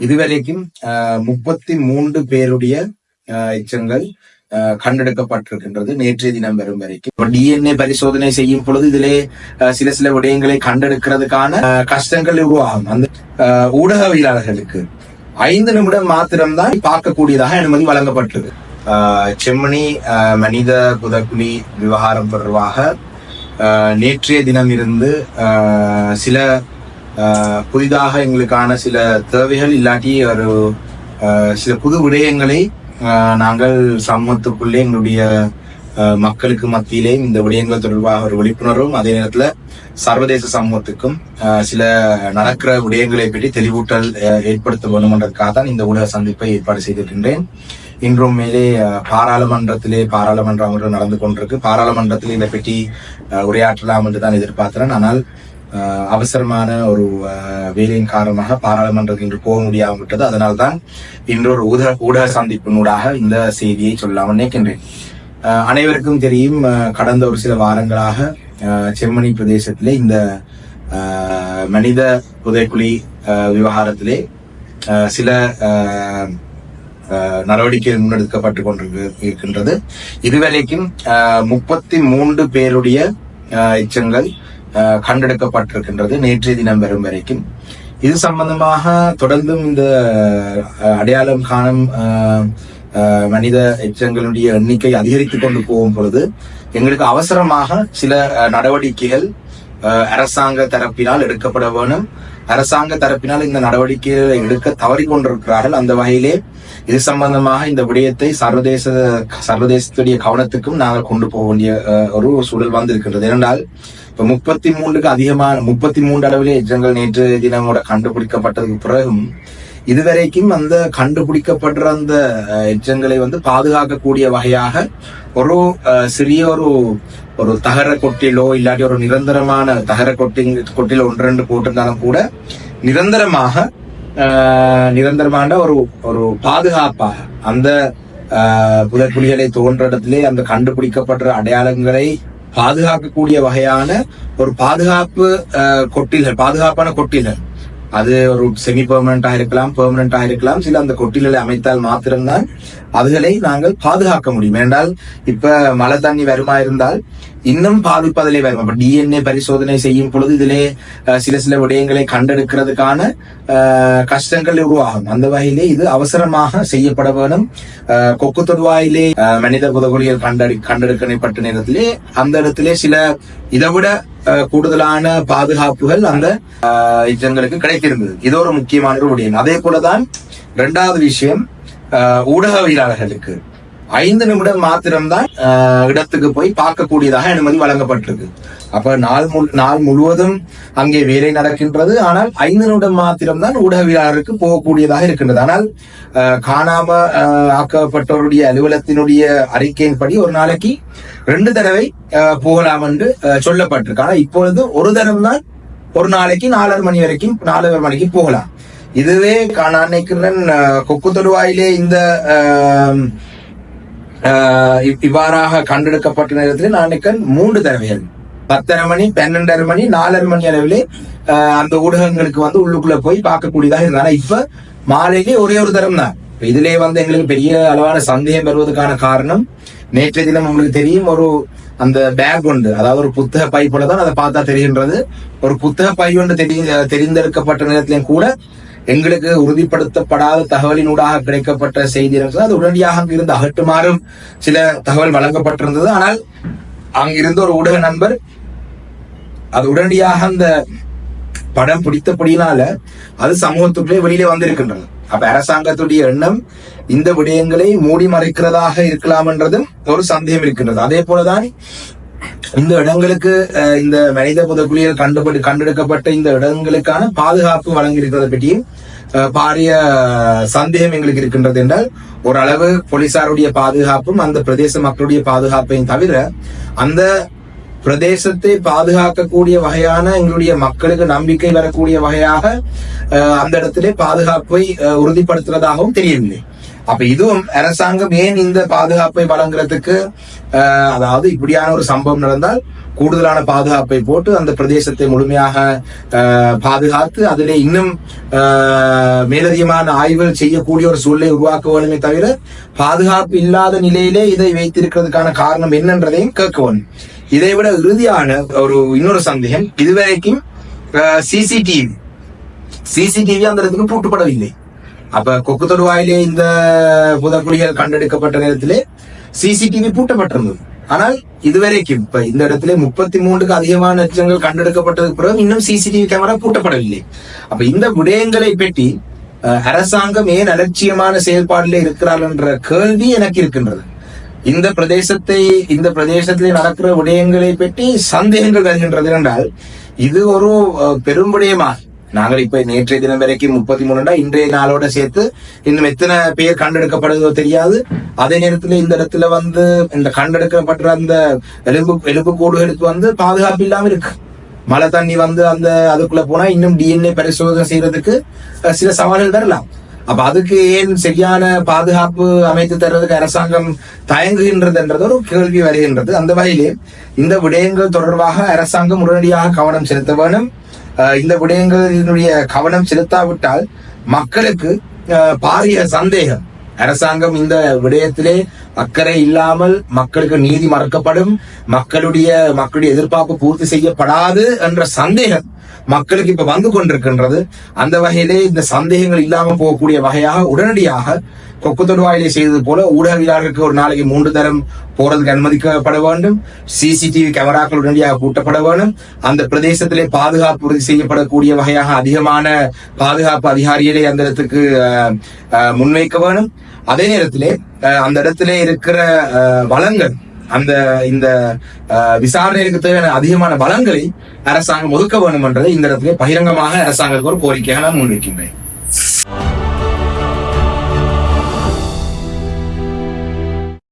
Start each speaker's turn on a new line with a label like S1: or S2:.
S1: இதுவரைக்கும் முப்பத்தி மூன்று பேருடைய அஹ், எச்சங்கள் கண்டெடுக்கப்பட்டிருக்கின்றது நேற்றைய தினம் வரும் வரைக்கும். டிஎன்ஏ பரிசோதனை செய்யும் பொழுது இதிலே சில சில விடயங்களை கண்டெடுக்கிறதுக்கான கஷ்டங்கள் உருவாகும். அந்த ஊடகவியலாளர்களுக்கு ஐந்து நிமிடம் மாத்திரம்தான் பார்க்கக்கூடியதாக அனுமதி வழங்கப்பட்டது செம்மணி அஹ், மனித புதக்குழி விவகாரம் தொடர்பாக அஹ், நேற்றைய தினம் இருந்து சில புதிதாக எங்களுக்கான சில தேவைகள் இல்லாட்டி ஒரு சில புது விடயங்களை நாங்கள் சமூகத்துக்குள்ளே எங்களுடைய மக்களுக்கு மத்தியிலே இந்த விடயங்கள் தொடர்பாக ஒரு விழிப்புணர்வும் அதே நேரத்தில் சர்வதேச சமூகத்துக்கும் சில நடக்கிற விடயங்களை பற்றி தெளிவூட்டல் ஏற்படுத்த வேண்டும் என்றதுக்காக தான் இந்த ஊடக சந்திப்பை ஏற்பாடு செய்திருக்கின்றேன். இன்றும் மேலே பாராளுமன்றத்திலே பாராளுமன்ற அமர்வு நடந்து கொண்டிருக்கு. பாராளுமன்றத்தில் இதை பற்றி உரையாற்றலாம் என்று தான் எதிர்பார்க்கிறேன். ஆனால் அவசரமான ஒரு வேலையின் காரணமாக பாராளுமன்றத்துக்கு இன்று போக முடியாமல் விட்டது. அதனால்தான் இன்றொரு ஒரு ஊடக ஊடக சந்திப்பினூடாக இந்த செய்தியை சொல்லாமல் நினைக்கின்றேன். அனைவருக்கும் தெரியும் கடந்த ஒரு சில வாரங்களாக ஜெர்மனி செம்மணி பிரதேசத்திலே இந்த மனித புதைக்குழி விவகாரத்திலே சில அஹ், நடவடிக்கைகள் முன்னெடுக்கப்பட்டு கொண்டிருக்கு இருக்கின்றது. இதுவரைக்கும் முப்பத்தி மூன்று பேருடைய எச்சங்கள் கண்டெடுக்கப்பட்டிருக்கின்றது நேற்றைய தினம் வரும் வரைக்கும். இது சம்பந்தமாக தொடர்ந்தும் இந்த அடையாளம் காணும் மனித எச்சங்களுடைய எண்ணிக்கை அதிகரித்துக் கொண்டு போகும் பொழுது எங்களுக்கு அவசரமாக சில நடவடிக்கைகள் அரசாங்க தரப்பினால் எடுக்கப்பட வேணும். அரசாங்க தரப்பினால் இந்த நடவடிக்கைகளை எடுக்க தவறி கொண்டிருக்கிறார்கள். அந்த வகையிலே இது சம்பந்தமாக இந்த விடயத்தை சர்வதேச சர்வதேசத்துடைய கவனத்துக்கும் நாங்கள் கொண்டு போக வேண்டிய ஒரு சூழல் வந்திருக்கின்றது. ஏனென்றால் இப்ப முப்பத்தி மூன்றுக்கு அதிகமான முப்பத்தி மூன்று அளவிலே எச்சங்கள் நேற்று தினமோட கண்டுபிடிக்கப்பட்டதுக்கு பிறகும் இதுவரைக்கும் அந்த கண்டுபிடிக்கப்படுற அந்த எச்சங்களை வந்து பாதுகாக்கக்கூடிய வகையாக ஒரு சிறிய ஒரு ஒரு தகர கொட்டிலோ இல்லாட்டி ஒரு நிரந்தரமான தகர கொட்டி கொட்டில ஒன்று ரெண்டு போட்டிருந்தாலும் கூட நிரந்தரமாக நிரந்தரமான ஒரு ஒரு பாதுகாப்பாக அந்த அஹ், தோன்ற இடத்திலே அந்த கண்டுபிடிக்கப்படுற அடையாளங்களை பாதுகாக்கக்கூடிய வகையான ஒரு பாதுகாப்பு அஹ், கொட்டில்கள் பாதுகாப்பான கொட்டில்கள். அது ஒரு செமி பெர்மனண்டா இருக்கலாம் பெர்மனண்டா இருக்கலாம் சில அந்த கொட்டில்களை அமைத்தால் மாத்திரம்தான் அதுகளை நாங்கள் பாதுகாக்க முடியும். என்றால் இப்ப மழை தண்ணி வருமா இருந்தால் இன்னும் பாதிப்பதிலே வரும். அப்ப டிஎன்ஏ பரிசோதனை செய்யும் பொழுது இதிலே சில சில விடயங்களை கண்டெடுக்கிறதுக்கான கஷ்டங்கள் உருவாகும். அந்த வகையிலே இது அவசரமாக செய்யப்பட வேணும். கொக்கு தொடுவாயிலே மனித புதகுலிகள் கண்டெடு கண்டெடுக்கப்பட்ட நேரத்திலே அந்த இடத்திலே சில இதை விட கூடுதலான பாதுகாப்புகள் அந்த அஹ், கிடைத்திருந்தது. இது ஒரு முக்கியமான ஒரு விடயம். அதே போலதான் இரண்டாவது விஷயம் ஊடகவியலாளர்களுக்கு. ஐந்து நிமிடம் மாத்திரம்தான் இடத்துக்கு போய் பார்க்கக்கூடியதாக அனுமதி வழங்கப்பட்டிருக்கு. அப்ப நாள் முழு நாள் முழுவதும் அங்கே வேலை நடக்கின்றது. ஆனால் ஐந்து நிமிடம் மாத்திரம்தான் ஊடகவியலாளருக்கு போகக்கூடியதாக இருக்கின்றது. ஆனால் காணாம ஆக்கப்பட்டவருடைய அலுவலகத்தினுடைய அறிக்கையின்படி ஒரு நாளைக்கு ரெண்டு தடவை போகலாம் என்று சொல்லப்பட்டிருக்கு. ஆனால் இப்பொழுது ஒரு தடவை தான் ஒரு நாளைக்கு நாலரை மணி வரைக்கும் நாலரை மணிக்கு போகலாம். இதுவே நான் நினைக்கிறேன் கொக்கு தொடுவாயிலே இந்த இவ்வாறாக கண்டெடுக்கப்பட்ட நேரத்தில் நான் மூன்று தடவைகள். பத்தரை மணி பன்னெண்டரை மணி நாலரை மணி அளவிலே அந்த ஊடகங்களுக்கு வந்து உள்ளுக்குள்ள போய் பார்க்கக்கூடியதாக இருந்தாங்க இப்ப மாலையிலே ஒரே ஒரு தரம் தான் இப்ப இதிலே வந்து எங்களுக்கு பெரிய அளவான சந்தேகம் பெறுவதற்கான காரணம் நேற்றைய தினம் உங்களுக்கு தெரியும் ஒரு அந்த பேக் உண்டு. அதாவது ஒரு புத்தக பை போல தான் அதை பார்த்தா தெரிகின்றது. ஒரு புத்தக பை ஒன்று தெரிய தெரிந்தெடுக்கப்பட்ட நேரத்திலையும் கூட எங்களுக்கு உறுதிப்படுத்தப்படாத தகவலினூடாக கிடைக்கப்பட்ட செய்தி அது உடனடியாக அங்கிருந்து அகற்றுமாறும் சில தகவல் வழங்கப்பட்டிருந்தது. ஆனால் அங்கிருந்த ஒரு ஊடக நண்பர் அது உடனடியாக அந்த படம் பிடித்தபடியினால அது சமூகத்துக்குள்ளே வெளியிலே வந்திருக்கின்றது அப்ப அரசாங்கத்துடைய எண்ணம் இந்த விடயங்களை மூடி மறைக்கிறதாக இருக்கலாம் என்றதும் ஒரு சந்தேகம் இருக்கின்றது. அதே போலதான் இந்த இடங்களுக்கு இந்த மனித புதக்குழியில் கண்டுபிடி கண்டெடுக்கப்பட்ட இந்த இடங்களுக்கான பாதுகாப்பு வழங்கியிருக்கிறத பற்றியும் பாரிய சந்தேகம் எங்களுக்கு இருக்கின்றது என்றால் ஓரளவு போலீசாருடைய பாதுகாப்பும் அந்த பிரதேச மக்களுடைய பாதுகாப்பையும் தவிர அந்த பிரதேசத்தை பாதுகாக்கக்கூடிய வகையான எங்களுடைய மக்களுக்கு நம்பிக்கை வரக்கூடிய வகையாக அஹ், அந்த இடத்திலே பாதுகாப்பை அஹ், உறுதிப்படுத்துவதாகவும் தெரியவில்லை. அப்ப இதுவும் அரசாங்கம் ஏன் இந்த பாதுகாப்பை வழங்குறதுக்கு ஆஹ், அதாவது இப்படியான ஒரு சம்பவம் நடந்தால் கூடுதலான பாதுகாப்பை போட்டு அந்த பிரதேசத்தை முழுமையாக ஆஹ், பாதுகாத்து அதிலே இன்னும் ஆஹ், மேலதிகமான ஆய்வுகள் செய்யக்கூடிய ஒரு சூழலை உருவாக்க வேண்டுமே தவிர பாதுகாப்பு இல்லாத நிலையிலே இதை வைத்திருக்கிறதுக்கான காரணம் என்னன்றதையும் கேட்க வேண்டும் இதை விட இறுதியான ஒரு இன்னொரு சந்தேகம் இதுவரைக்கும் சிசிடிவி சிசிடிவி அந்த இடத்துக்கு பூட்டுப்படவில்லை. அப்ப கொக்கு தொடுவாயிலே இந்த புதக்குழிகள் கண்டெடுக்கப்பட்ட நேரத்திலே சிசிடிவி பூட்டப்பட்டிருந்தது. ஆனால் இதுவரைக்கும் இப்ப இந்த இடத்துல முப்பத்தி மூன்றுக்கு அதிகமான எச்சங்கள் கண்டெடுக்கப்பட்டதுக்கு பிறகு இன்னும் சிசிடிவி கேமரா பூட்டப்படவில்லை. அப்ப இந்த விடயங்களை பற்றி அஹ், அரசாங்கம் ஏன் அலட்சியமான செயல்பாடுல இருக்கிறார்கள் என்ற கேள்வி எனக்கு இருக்கின்றது. இந்த பிரதேசத்தை இந்த பிரதேசத்திலே நடக்கிற விடயங்களை பற்றி சந்தேகங்கள் வருகின்றது என்றால் இது ஒரு பெரும் விடயமா நாங்கள் இப்ப நேற்றைய தினம் வரைக்கும் முப்பத்தி மூணுடா இன்றைய நாளோட சேர்த்து இன்னும் எத்தனை பேர் கண்டெடுக்கப்படுதோ தெரியாது. அதே நேரத்துல இந்த இடத்துல வந்து இந்த கண்டெடுக்கப்படுற அந்த எலும்பு எலும்பு கூடுகளுக்கு வந்து பாதுகாப்பு இல்லாம இருக்கு. மழை தண்ணி வந்து அந்த அதுக்குள்ள போனா இன்னும் டிஎன்ஏ பரிசோதனை செய்யறதுக்கு சில சவால்கள் வரலாம். அப்ப அதுக்கு ஏன் சரியான பாதுகாப்பு அமைத்து தருவதற்கு அரசாங்கம் தயங்குகின்றதுன்றது ஒரு கேள்வி வருகின்றது. அந்த வகையிலே இந்த விடயங்கள் தொடர்பாக அரசாங்கம் உடனடியாக கவனம் செலுத்த வேண்டும். இந்த விடயங்களினுடைய கவனம் செலுத்தாவிட்டால் மக்களுக்கு பாரிய சந்தேகம். அரசாங்கம் இந்த விடயத்திலே அக்கறை இல்லாமல் மக்களுக்கு நீதி மறுக்கப்படும் மக்களுடைய மக்களுடைய எதிர்பார்ப்பு பூர்த்தி செய்யப்படாது என்ற சந்தேகம் மக்களுக்கு இப்ப வந்து கொண்டிருக்கின்றது. அந்த வகையிலே இந்த சந்தேகங்கள் இல்லாமல் போகக்கூடிய வகையாக உடனடியாக கொக்கு தொடுவாயிலே செய்தது போல ஊடகவியலாளர்களுக்கு ஒரு நாளைக்கு மூன்று தரம் போறதுக்கு அனுமதிக்கப்பட வேண்டும். சிசிடிவி கேமராக்கள் உடனடியாக கூட்டப்பட வேண்டும். அந்த பிரதேசத்திலே பாதுகாப்பு உறுதி செய்யப்படக்கூடிய வகையாக அதிகமான பாதுகாப்பு அதிகாரிகளை அந்த இடத்துக்கு அஹ், அஹ், முன்வைக்க வேணும் அதே நேரத்திலே அஹ், அந்த இடத்திலே இருக்கிற அஹ், வளங்கள் அந்த இந்த விசாரணைக்கு தேவையான அதிகமான வளங்களை அரசாங்கம் ஒதுக்க வேண்டும் என்றதை இந்த இடத்திலே பகிரங்கமாக அரசாங்கத்துக்கு ஒரு கோரிக்கையாக நான் முன்வைக்கின்றேன்.